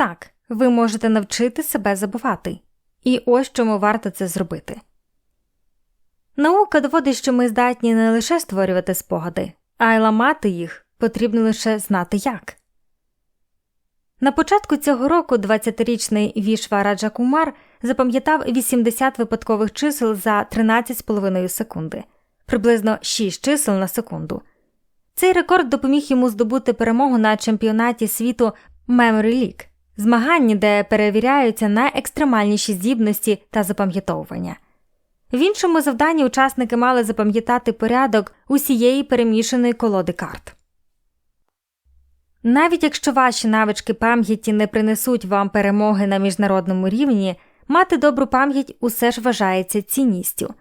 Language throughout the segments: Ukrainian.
Так, ви можете навчити себе забувати. І ось чому варто це зробити. Наука доводить, що ми здатні не лише створювати спогади, а й ламати їх потрібно лише знати як. На початку цього року 20-річний Вішва Раджа Кумар запам'ятав 80 випадкових чисел за 13,5 секунди, приблизно 6 чисел на секунду. Цей рекорд допоміг йому здобути перемогу на чемпіонаті світу Memory League – змаганні, де перевіряються найекстремальніші здібності та запам'ятовування. В іншому завданні учасники мали запам'ятати порядок усієї перемішаної колоди карт. Навіть якщо ваші навички пам'яті не принесуть вам перемоги на міжнародному рівні, мати добру пам'ять усе ж вважається цінністю.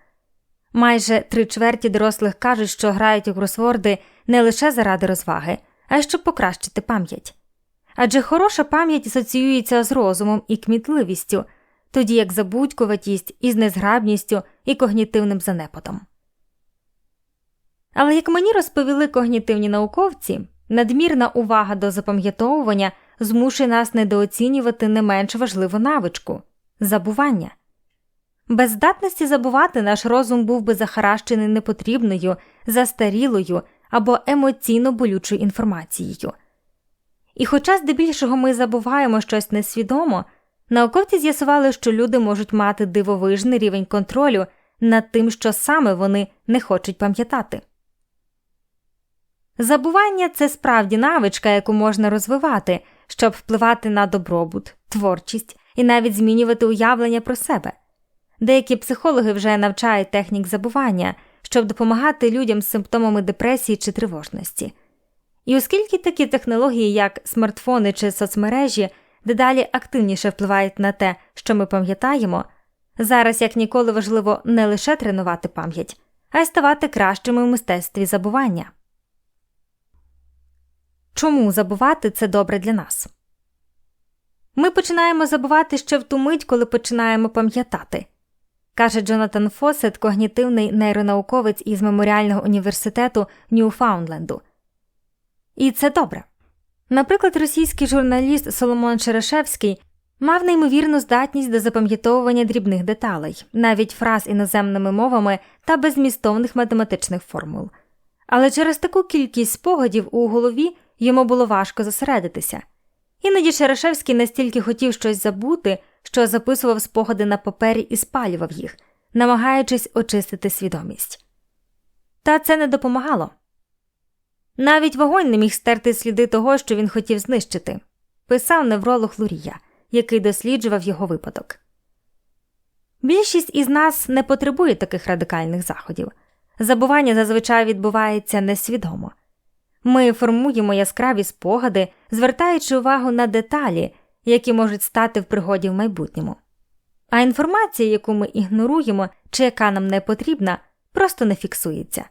Майже три чверті дорослих кажуть, що грають у кросворди не лише заради розваги, а й щоб покращити пам'ять. Адже хороша пам'ять асоціюється з розумом і кмітливістю, тоді як забудькуватість із незграбністю і когнітивним занепадом. Але як мені розповіли когнітивні науковці, надмірна увага до запам'ятовування змушує нас недооцінювати не менш важливу навичку забування. Без здатності забувати наш розум був би захаращений непотрібною, застарілою або емоційно болючою інформацією. І хоча здебільшого ми забуваємо щось несвідомо, науковці з'ясували, що люди можуть мати дивовижний рівень контролю над тим, що саме вони не хочуть пам'ятати. Забування це справді навичка, яку можна розвивати, щоб впливати на добробут, творчість і навіть змінювати уявлення про себе. Деякі психологи вже навчають технік забування, щоб допомагати людям з симптомами депресії чи тривожності. І оскільки такі технології, як смартфони чи соцмережі, дедалі активніше впливають на те, що ми пам'ятаємо, зараз як ніколи важливо не лише тренувати пам'ять, а й ставати кращими в мистецтві забування. Чому забувати це добре для нас? Ми починаємо забувати ще в ту мить, коли починаємо пам'ятати, каже Джонатан Фосет, когнітивний нейронауковець із меморіального університету Ньюфаундленду. І це добре. Наприклад, російський журналіст Соломон Черешевський мав неймовірну здатність до запам'ятовування дрібних деталей, навіть фраз іноземними мовами та безмістовних математичних формул. Але через таку кількість спогадів у голові йому було важко зосередитися. Іноді Черешевський настільки хотів щось забути, що записував спогади на папері і спалював їх, намагаючись очистити свідомість. Та це не допомагало. Навіть вогонь не міг стерти сліди того, що він хотів знищити, писав невролог Лурія, який досліджував його випадок. Більшість із нас не потребує таких радикальних заходів. Забування зазвичай відбувається несвідомо. Ми формуємо яскраві спогади, звертаючи увагу на деталі, які можуть стати в пригоді в майбутньому. А інформація, яку ми ігноруємо чи яка нам не потрібна, просто не фіксується.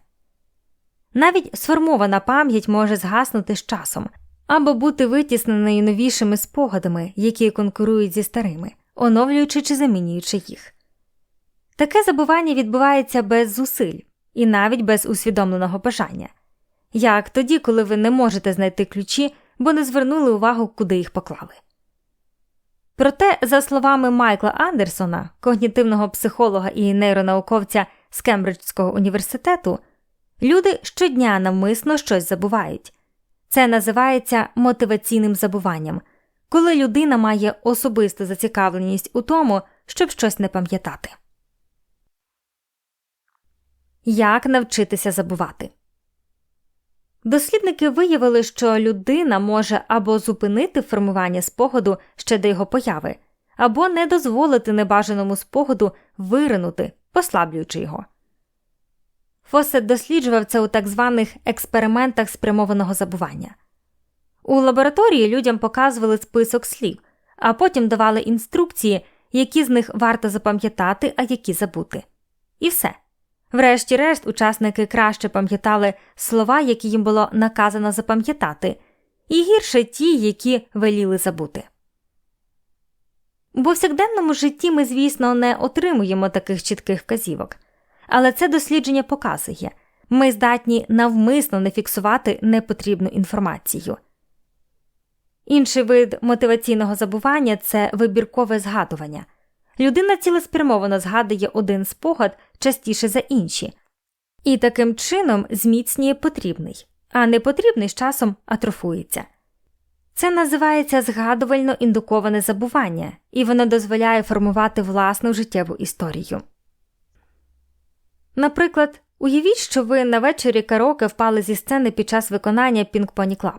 Навіть сформована пам'ять може згаснути з часом або бути витісненою новішими спогадами, які конкурують зі старими, оновлюючи чи замінюючи їх. Таке забування відбувається без зусиль і навіть без усвідомленого бажання як тоді, коли ви не можете знайти ключі, бо не звернули увагу, куди їх поклали. Проте, за словами Майкла Андерсона, когнітивного психолога і нейронауковця з Кембриджського університету, люди щодня навмисно щось забувають. Це називається мотиваційним забуванням, коли людина має особисту зацікавленість у тому, щоб щось не пам'ятати. Як навчитися забувати? Дослідники виявили, що людина може або зупинити формування спогаду ще до його появи, або не дозволити небажаному спогаду виринути, послаблюючи його. Фосет досліджував це у так званих експериментах спрямованого забування. У лабораторії людям показували список слів, а потім давали інструкції, які з них варто запам'ятати, а які забути. І все. Врешті-решт, учасники краще пам'ятали слова, які їм було наказано запам'ятати, і гірше ті, які веліли забути. У повсякденному житті ми, звісно, не отримуємо таких чітких вказівок, але це дослідження показує ми здатні навмисно не фіксувати непотрібну інформацію. Інший вид мотиваційного забування це вибіркове згадування. Людина цілеспрямовано згадує один спогад частіше за інші, і таким чином зміцнює потрібний, а непотрібний з часом атрофується. Це називається згадувально індуковане забування, і воно дозволяє формувати власну життєву історію. Наприклад, уявіть, що ви на вечорі караоке впали зі сцени під час виконання Pony Club.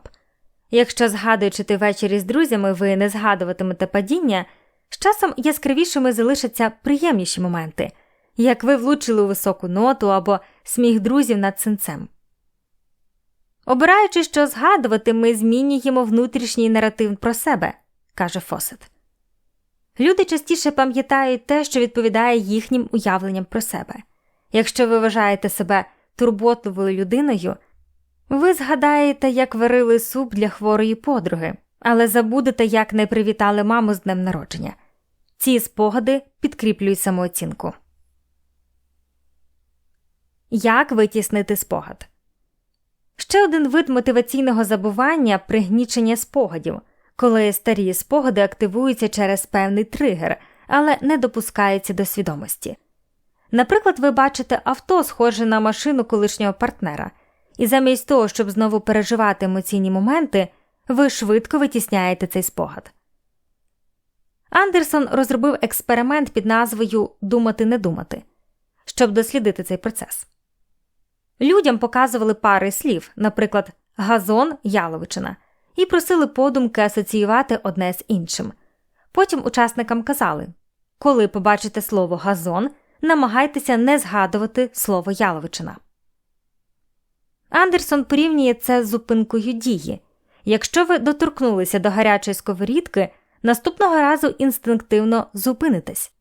Якщо, згадуючи ти ввечері з друзями, ви не згадуватимете падіння, з часом яскравішими залишаться приємніші моменти, як ви влучили у високу ноту або сміх друзів над синцем. Обираючи, що згадувати, ми змінюємо внутрішній наратив про себе, каже Фосет. Люди частіше пам'ятають те, що відповідає їхнім уявленням про себе. Якщо ви вважаєте себе турботливою людиною, ви згадаєте, як варили суп для хворої подруги, але забудете, як не привітали маму з днем народження. Ці спогади підкріплюють самооцінку. Як витіснити спогад? Ще один вид мотиваційного забування пригнічення спогадів, коли старі спогади активуються через певний тригер, але не допускаються до свідомості. Наприклад, ви бачите авто, схоже на машину колишнього партнера, і замість того, щоб знову переживати емоційні моменти, ви швидко витісняєте цей спогад. Андерсон розробив експеримент під назвою Думати не думати, щоб дослідити цей процес. Людям показували пари слів, наприклад, газон яловичина, і просили подумки асоціювати одне з іншим. Потім учасникам казали коли побачите слово газон, намагайтеся не згадувати слово яловичина. Андерсон порівнює це з зупинкою дії. Якщо ви доторкнулися до гарячої сковорідки, наступного разу інстинктивно зупинитесь.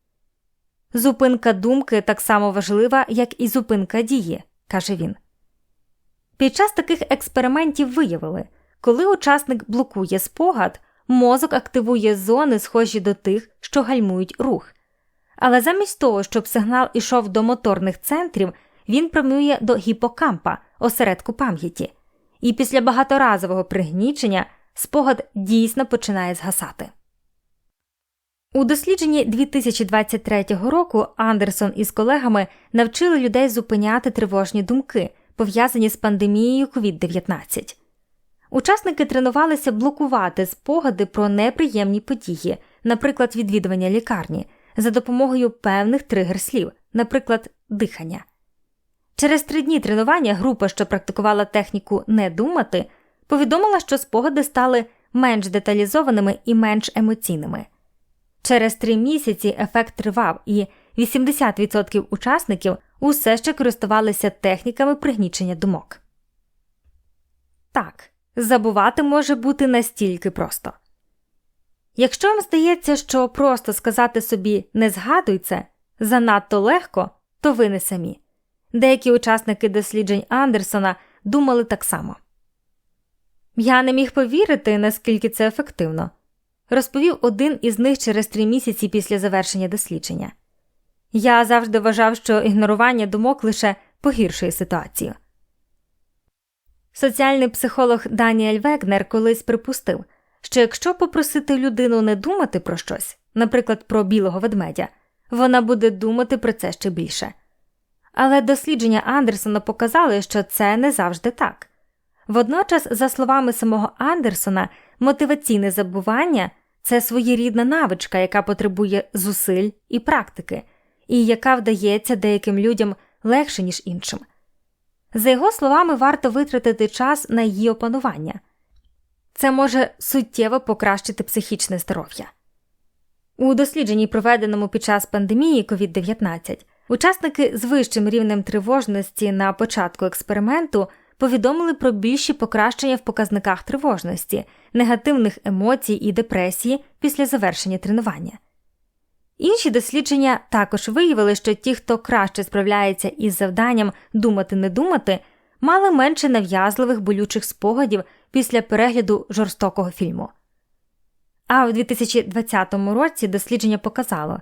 Зупинка думки так само важлива, як і зупинка дії, каже він. Під час таких експериментів виявили, коли учасник блокує спогад, мозок активує зони, схожі до тих, що гальмують рух. Але замість того, щоб сигнал ішов до моторних центрів, він прямує до гіпокампа, осередку пам'яті, і після багаторазового пригнічення спогад дійсно починає згасати. У дослідженні 2023 року Андерсон із колегами навчили людей зупиняти тривожні думки, пов'язані з пандемією COVID-19. Учасники тренувалися блокувати спогади про неприємні події, наприклад, відвідування лікарні, за допомогою певних тригер слів, наприклад, дихання. Через три дні тренування група, що практикувала техніку не думати, повідомила, що спогади стали менш деталізованими і менш емоційними. Через три місяці ефект тривав, і 80% учасників усе ще користувалися техніками пригнічення думок. Так, забувати може бути настільки просто. Якщо вам здається, що просто сказати собі не згадуй це занадто легко, то ви не самі. Деякі учасники досліджень Андерсона думали так само. Я не міг повірити, наскільки це ефективно, розповів один із них через три місяці після завершення дослідження. Я завжди вважав, що ігнорування думок лише погіршує ситуацію. Соціальний психолог Даніель Вегнер колись припустив, що якщо попросити людину не думати про щось, наприклад, про білого ведмедя, вона буде думати про це ще більше. Але дослідження Андерсона показали, що це не завжди так. Водночас, за словами самого Андерсона, мотиваційне забування це своєрідна навичка, яка потребує зусиль і практики, і яка вдається деяким людям легше, ніж іншим. За його словами, варто витратити час на її опанування це може суттєво покращити психічне здоров'я. У дослідженні, проведеному під час пандемії COVID-19, учасники з вищим рівнем тривожності на початку експерименту повідомили про більші покращення в показниках тривожності, негативних емоцій і депресії після завершення тренування. Інші дослідження також виявили, що ті, хто краще справляється із завданням думати не думати, мали менше нав'язливих болючих спогадів після перегляду жорстокого фільму. А в 2020 році дослідження показало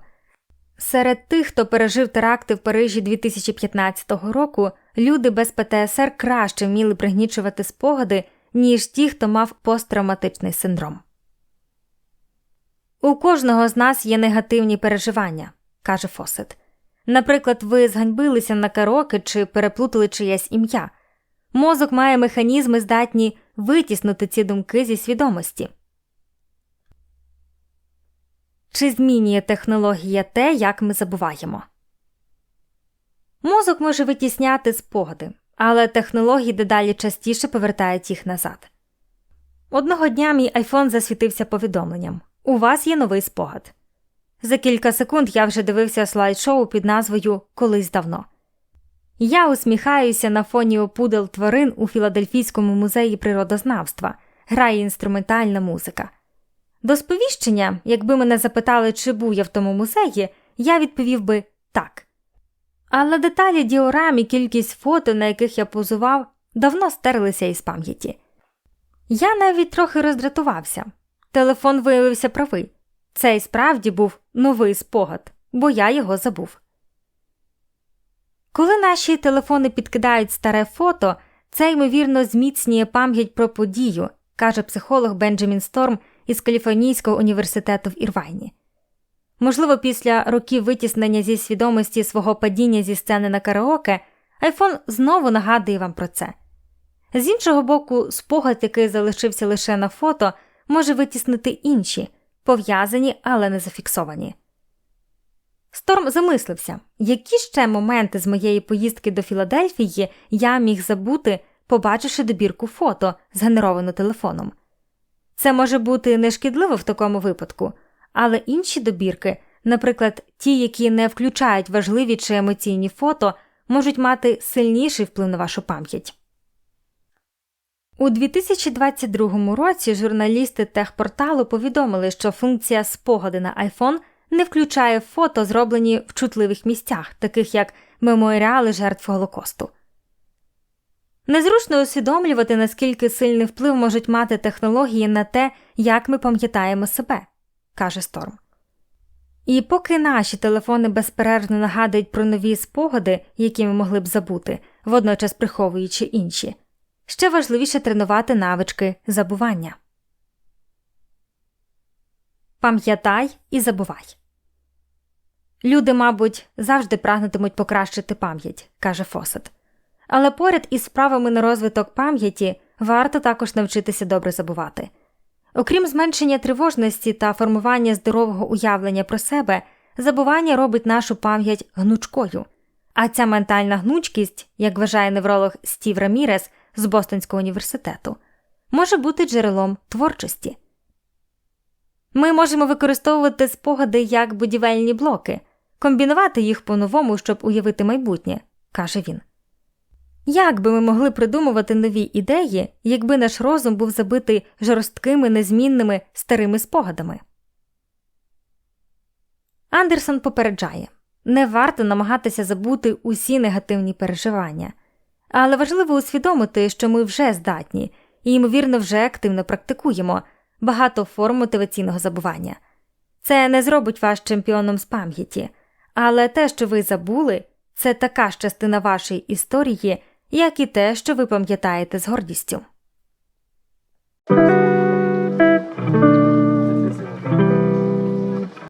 серед тих, хто пережив теракти в Парижі 2015 року, люди без ПТСР краще вміли пригнічувати спогади, ніж ті, хто мав посттравматичний синдром. У кожного з нас є негативні переживання, каже Фосет. Наприклад, ви зганьбилися на кароки чи переплутали чиєсь ім'я. Мозок має механізми, здатні витіснути ці думки зі свідомості. Чи змінює технологія те, як ми забуваємо? Мозок може витісняти спогади, але технології дедалі частіше повертають їх назад. Одного дня мій айфон засвітився повідомленням У вас є новий спогад. За кілька секунд я вже дивився слайд-шоу під назвою Колись давно. Я усміхаюся на фоні опудел тварин у Філадельфійському музеї природознавства, грає інструментальна музика. До сповіщення, якби мене запитали, чи був я в тому музеї, я відповів би так. Але деталі діорам і кількість фото, на яких я позував, давно стерлися із пам'яті. Я навіть трохи роздратувався. Телефон виявився правий. Це й справді був новий спогад, бо я його забув. Коли наші телефони підкидають старе фото, це ймовірно зміцнює пам'ять про подію, каже психолог Бенджамін Сторм із Каліфорнійського університету в Ірвайні. Можливо, після років витіснення зі свідомості свого падіння зі сцени на караоке, айфон знову нагадує вам про це. З іншого боку, спогад, який залишився лише на фото, може витіснити інші, пов'язані, але не зафіксовані. Сторм замислився, які ще моменти з моєї поїздки до Філадельфії я міг забути, побачивши добірку фото, згенеровану телефоном. Це може бути нешкідливо в такому випадку, але інші добірки, наприклад, ті, які не включають важливі чи емоційні фото, можуть мати сильніший вплив на вашу пам'ять. У 2022 році журналісти техпорталу повідомили, що функція спогади на iPhone не включає фото, зроблені в чутливих місцях, таких як меморіали жертв Голокосту. Незручно усвідомлювати, наскільки сильний вплив можуть мати технології на те, як ми пам'ятаємо себе, каже Сторм. І поки наші телефони безперервно нагадують про нові спогади, які ми могли б забути, водночас приховуючи інші, ще важливіше тренувати навички забування. Пам'ятай і забувай. Люди, мабуть, завжди прагнутимуть покращити пам'ять, каже Фосет. Але поряд із справами на розвиток пам'яті варто також навчитися добре забувати. Окрім зменшення тривожності та формування здорового уявлення про себе, забування робить нашу пам'ять гнучкою. А ця ментальна гнучкість, як вважає невролог Стів Рамірес з Бостонського університету, може бути джерелом творчості. Ми можемо використовувати спогади як будівельні блоки, комбінувати їх по-новому, щоб уявити майбутнє, каже він. Як би ми могли придумувати нові ідеї, якби наш розум був забитий жорсткими незмінними старими спогадами? Андерсон попереджає не варто намагатися забути усі негативні переживання, але важливо усвідомити, що ми вже здатні і, ймовірно, вже активно практикуємо багато форм мотиваційного забування. Це не зробить вас чемпіоном з пам'яті, але те, що ви забули, це така ж частина вашої історії, як і те, що ви пам'ятаєте з гордістю.